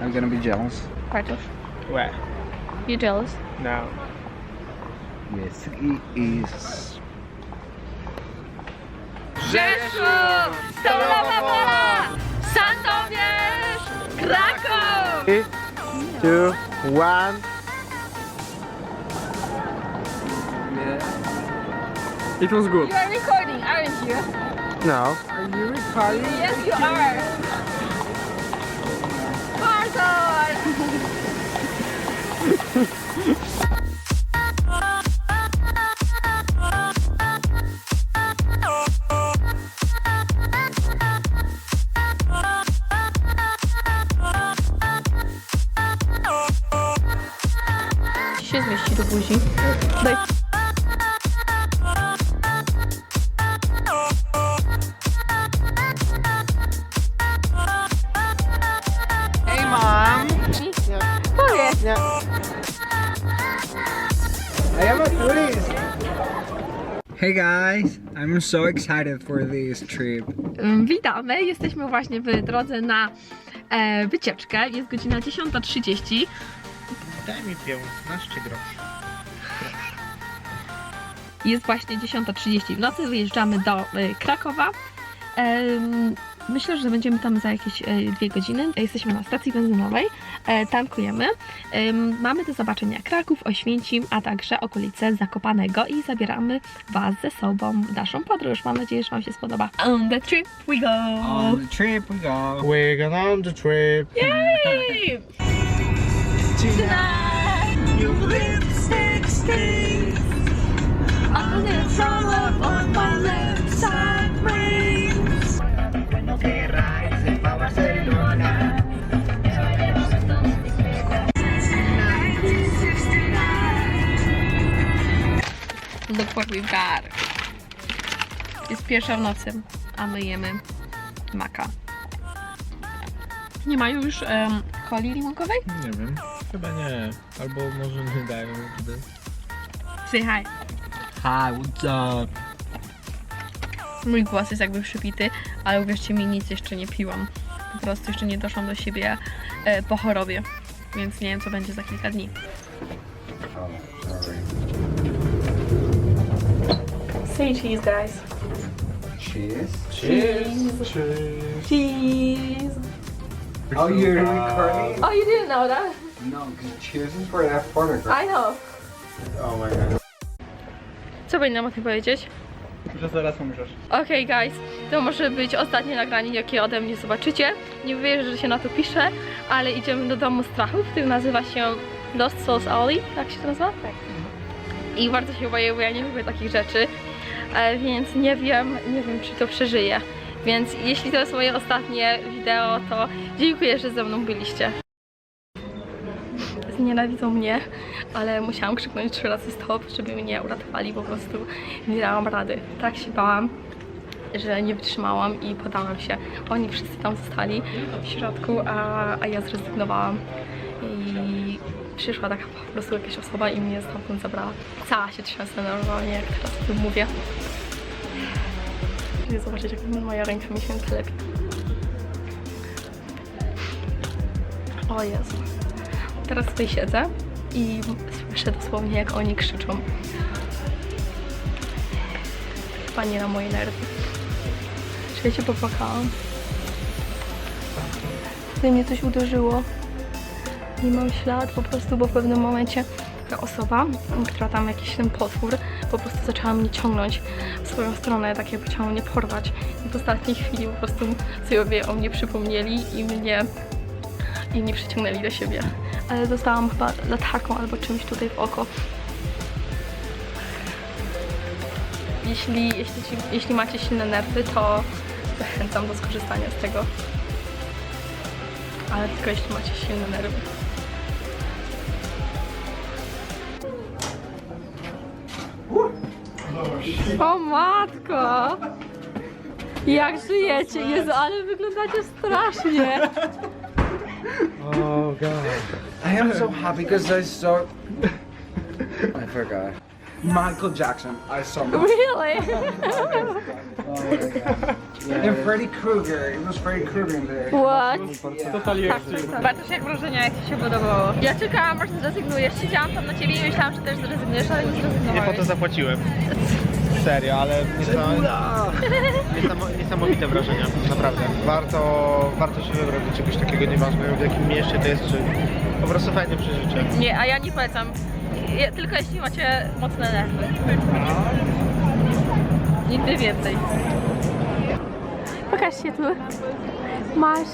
I'm gonna be jealous. Bartosz, Where? you jealous? No. Yes, he is. Rzeszów! Stalowa Wola! Sandomierz! Kraków! Three, two, one. Yeah. It was good. You are recording, aren't you? No. Are you recording? Yes, you are. Bartosz! Ci się I am a. Hey guys, I'm so excited for this trip. Ym, Witamy, jesteśmy właśnie w drodze na e, wycieczkę. Jest godzina 10.30. Daj mi 15 groszy. Jest właśnie 10.30 w nocy. Wyjeżdżamy do e, Krakowa. Em, Myślę, że będziemy tam za jakieś e, dwie godziny. Jesteśmy na stacji benzynowej, e, tankujemy. Em, Mamy do zobaczenia Kraków, Oświęcim, a także okolice Zakopanego i zabieramy Was ze sobą w naszą podróż. Mam nadzieję, że Wam się spodoba. On the trip we go! On the trip we go. We're gonna on the trip. Yay! Tonight, your lipstick stains on the front of my left side what we've got. Jest pierwsza w nocy, a my jemy maka. Nie mają już um, coli limonkowej? Nie wiem. Chyba nie. Albo może nie dają nigdy. Say hi. Hi, what's up? Mój głos jest jakby przypity, ale uwierzcie mi, nic jeszcze nie piłam. Po prostu jeszcze nie doszłam do siebie e, po chorobie, więc nie wiem, co będzie za kilka dni. Say cheese, guys. Cheers. Cheers. Cheers. Cheese. Oh, you're recording? Oh, you didn't know that? No, because cheers is for that photograph. I know. Oh my god. Co powinnam o tym powiedzieć? Że zaraz umrzesz. Okej, guys, to może być ostatnie nagranie, jakie ode mnie zobaczycie. Nie wierzę, że się na to pisze, ale idziemy do domu strachów, który nazywa się Lost Souls Alley, tak się to nazywa? Tak. I bardzo się boję, bo ja nie lubię takich rzeczy, więc nie wiem, nie wiem, czy to przeżyję. Więc jeśli to jest moje ostatnie wideo, to dziękuję, że ze mną byliście. Znienawidzą mnie, ale musiałam krzyknąć trzy razy stop, żeby mnie uratowali, po prostu nie dałam rady. Tak się bałam, że nie wytrzymałam i podałam się. Oni wszyscy tam zostali w środku, a, a ja zrezygnowałam. I przyszła taka po prostu jakaś osoba i mnie stamtąd zabrała. Cała się trzęsę normalnie, jak teraz o tym mówię. Chcę zobaczyć, jak moja ręka mi się klepi. O Jezu. Teraz tutaj siedzę i słyszę dosłownie, jak oni krzyczą. Panie na moje nerwy. Czy ja się popłakałam? Tutaj mnie coś uderzyło. Nie mam ślad po prostu, bo w pewnym momencie ta osoba, która tam jakiś ten potwór, po prostu zaczęła mnie ciągnąć w swoją stronę, tak jakby chciała mnie porwać. I w ostatniej chwili po prostu sobie o mnie przypomnieli i mnie i mnie przyciągnęli do siebie. Ale dostałam chyba latarką albo czymś tutaj w oko. Jeśli, jeśli, jeśli macie silne nerwy, to zachęcam do skorzystania z tego. Ale tylko jeśli macie silne nerwy. O matko! Jak żyjecie? Jezu, ale wyglądacie strasznie! Oh god. I am so happy because I saw. I forgot. Michael Jackson. I saw him. Really? And Freddy Krueger. It was Freddy Krueger in there. What? Totalnie Bartosz, jak wrażenia, jak Ci się podobało? Ja czekałam, aż zrezygnujesz. Siedziałam tam na Ciebie i myślałam, że też zrezygnujesz, ale nie Nie po to zapłaciłem. Serio, ale niesamo- niesamowite wrażenia, naprawdę. Warto, warto się wybrać do czegoś takiego, nieważne w jakim mieście to jest, czy po prostu fajne przeżycie. Nie, a ja nie polecam. Je, tylko jeśli macie mocne nerwy. Nigdy więcej. Pokaż się tu. Masz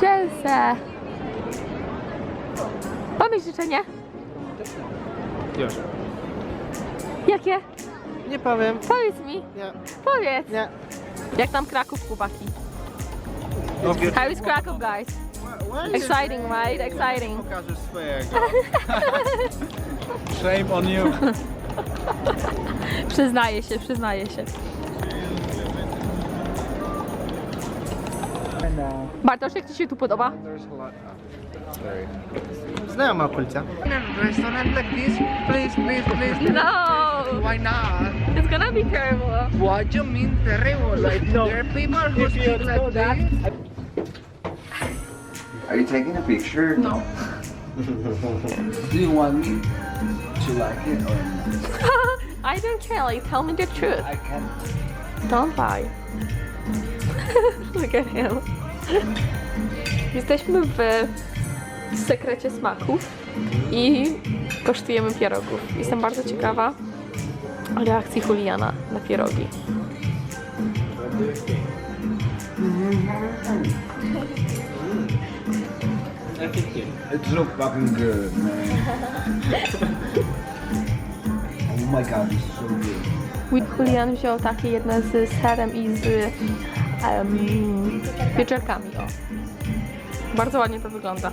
szelsę. Pomyśl życzenie. Już. Jakie? Nie powiem. Powiedz mi. Nie. Powiedz. Nie. Jak tam Kraków, chłopaki? How is Kraków, guys? Exciting, right? Exciting. Pokażesz swojego. Shame on you. Przyznaję się, przyznaję się. And uh, Bartosz, jak Ci się tu podoba? there's a lot. Znajoma okolica. Restaurant like this, please, please, please. No! Why not? It's gonna be terrible. What you mean terrible? Like no. there are people who speak like that. Are you taking a picture? No. Do you want me to like it or not? I don't care, like, tell me the truth. I can't. Don't lie. Look at him. Jesteśmy w sekrecie smaków i kosztujemy pierogów. Jestem bardzo ciekawa reakcji Juliana na pierogi. It's so fucking good, man. oh my god, it's so good. Julian wziął takie jedne z serem i z em, pieczarkami. O. Bardzo ładnie to wygląda.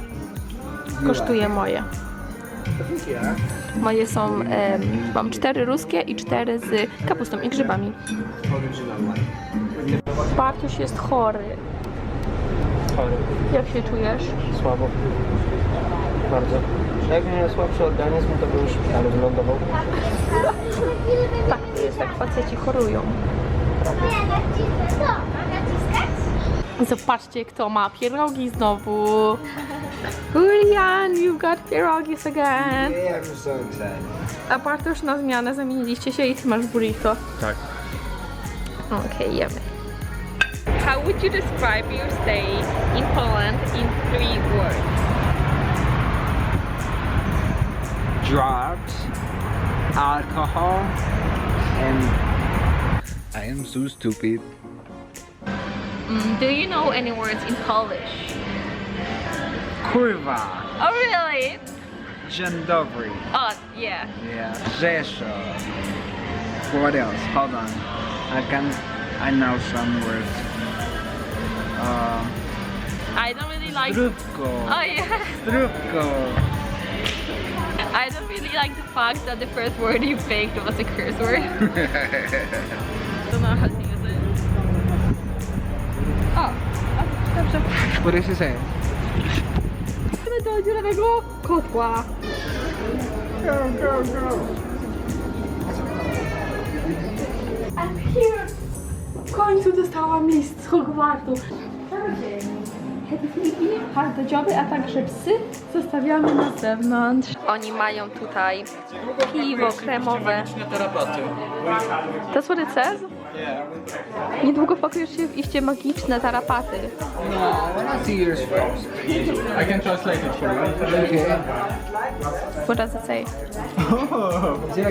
Kosztuje moje. Moje są, em, mam cztery ruskie i cztery z kapustą i grzybami. Bartuś jest chory. Chory. Jak się czujesz? Słabo. Bardzo. Jakbym miał słabszy organizm, to by już w szpitalu wylądował. Tak, to jest jak faceci chorują. Zobaczcie, kto ma pierogi znowu. Julian, you got pierogis again. Yeah, I'm so excited. A Bartosz na zmianę zamieniliście się i ty masz burrito. Tak. Okej, jemy. How would you describe your stay in Poland in three words? Drugs, alcohol, and I am so stupid. Mm, do you know any words in Polish? Kurwa, Oh, really? Dzień dobry. Oh, yeah. Yeah, Rzeszów. What else? Hold on. I can. I know some words. Uh, I don't really like. Zdrówko. Oh, yeah. Zdrówko. I don't really like the fact that the first word you picked was a curse word. don't know how to use it. O, dobrze. What? Idziemy do dziurawego kotła. Go, go, go. I'm here. W końcu dostałam list z Hogwartu. Hardodzioby, a także psy zostawiamy na zewnątrz. Oni mają tutaj piwo kremowe. That's what it says? Niedługo pakujesz się w iście magiczne tarapaty. No, wanna see yours first. I can translate it for you. Okay. What does it say?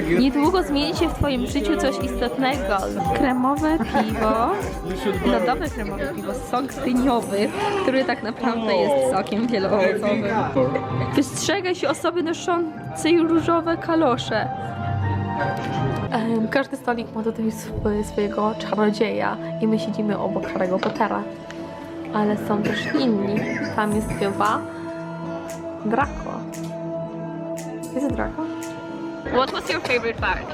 Good? Niedługo zmieni się w Twoim życiu coś istotnego. Kremowe piwo, lodowe kremowe piwo, sok dyniowy, który tak naprawdę jest sokiem wieloowocowym. Wystrzegaj się osoby noszącej różowe kalosze. Każdy stolik ma tutaj sw- swojego czarodzieja i my siedzimy obok Harry'ego Pottera. Ale są też inni. Tam jest chyba Draco. Jest Draco? What was your favorite part?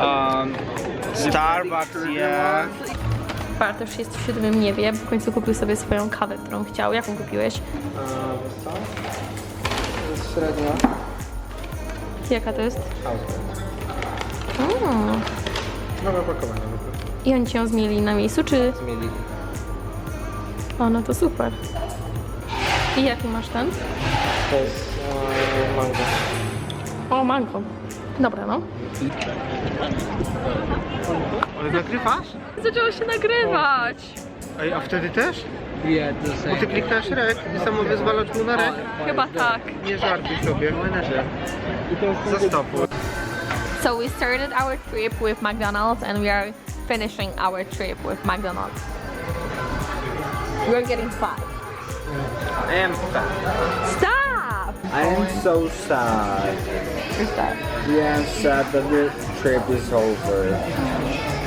Um, Starbucks, yeah. Bartosz jest w siódmym niebie, bo w końcu kupił sobie swoją kawę, którą chciał. Jaką kupiłeś? Średnio. Jaka to jest? Mm. Nowe opakowanie prostu. I oni cię zmieli na miejscu, czy... Zmieli. O, no to super. I jaki masz ten? To jest e, mango. O, mango. Dobra, no. Ale nagrywasz? Zaczęło się nagrywać. Ej, a wtedy też? Bo ty klikasz rek i samo wyzwalacz mu na rek. Chyba tak. Nie żartuj sobie. Zastopuj. So we started our trip with McDonald's and we are finishing our trip with McDonald's. We're getting fat. I am fat. Stop! I am so sad. You're sad. Yeah, I'm sad that the trip is over.